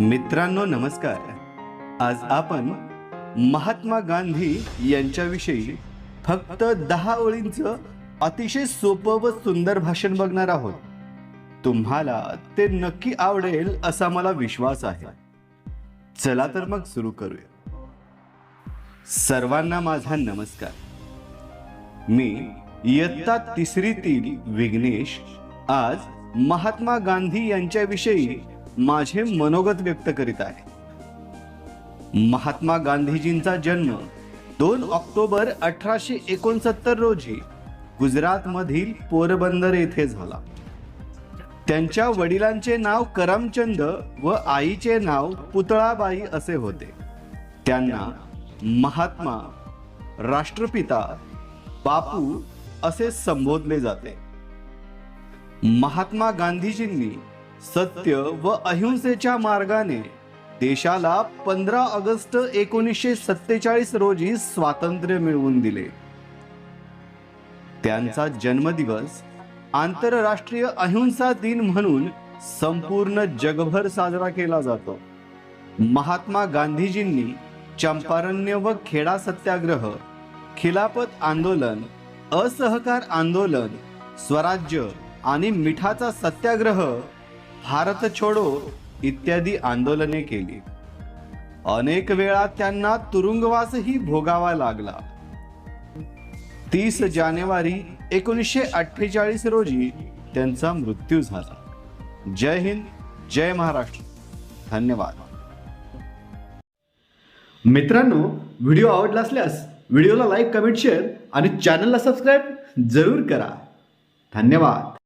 मित्रांनो नमस्कार. आज आपण महात्मा गांधी यांच्याविषयी फक्त दहा ओळींचं अतिशय सोपं व सुंदर भाषण बघणार आहोत. तुम्हाला ते नक्की आवडेल असा मला विश्वास आहे. चला तर मग सुरू करूया. सर्वांना माझा नमस्कार. मी इयत्ता तिसरीतील विघ्नेश. आज महात्मा गांधी यांच्याविषयी माझे मनोगत व्यक्त करीत आहे. महात्मा गांधीजींचा जन्म दोन ऑक्टोबर अठराशे एकोणसत्तर रोजी गुजरातमधील पोरबंदर येथे झाला. त्यांच्या वडिलांचे नाव करमचंद व आईचे नाव पुतळाबाई असे होते. त्यांना महात्मा राष्ट्रपिता बापू असे संबोधले जाते. महात्मा गांधीजींनी सत्य व अहिंसेच्या मार्गाने देशाला पंधरा ऑगस्ट एकोणीसशे सत्तेचाळीस रोजी स्वातंत्र्य मिळवून दिले. त्यांचा जन्मदिवस आंतरराष्ट्रीय अहिंसा दिन म्हणून संपूर्ण जगभर साजरा केला जातो. महात्मा गांधीजींनी चंपारण्य व खेडा सत्याग्रह खिलापत आंदोलन असहकार आंदोलन स्वराज्य आणि मिठाचा सत्याग्रह भारत छोडो इत्यादी आंदोलने केली. अनेक वेळा त्यांना तुरुंगवासही भोगावा लागला. तीस जानेवारी एकोणीसशे अठ्ठेचाळीस रोजी त्यांचा मृत्यू झाला. जय हिंद जय महाराष्ट्र. धन्यवाद. मित्रांनो व्हिडिओ आवडला असल्यास व्हिडिओला लाईक कमेंट शेअर आणि चॅनलला सबस्क्राईब जरूर करा. धन्यवाद.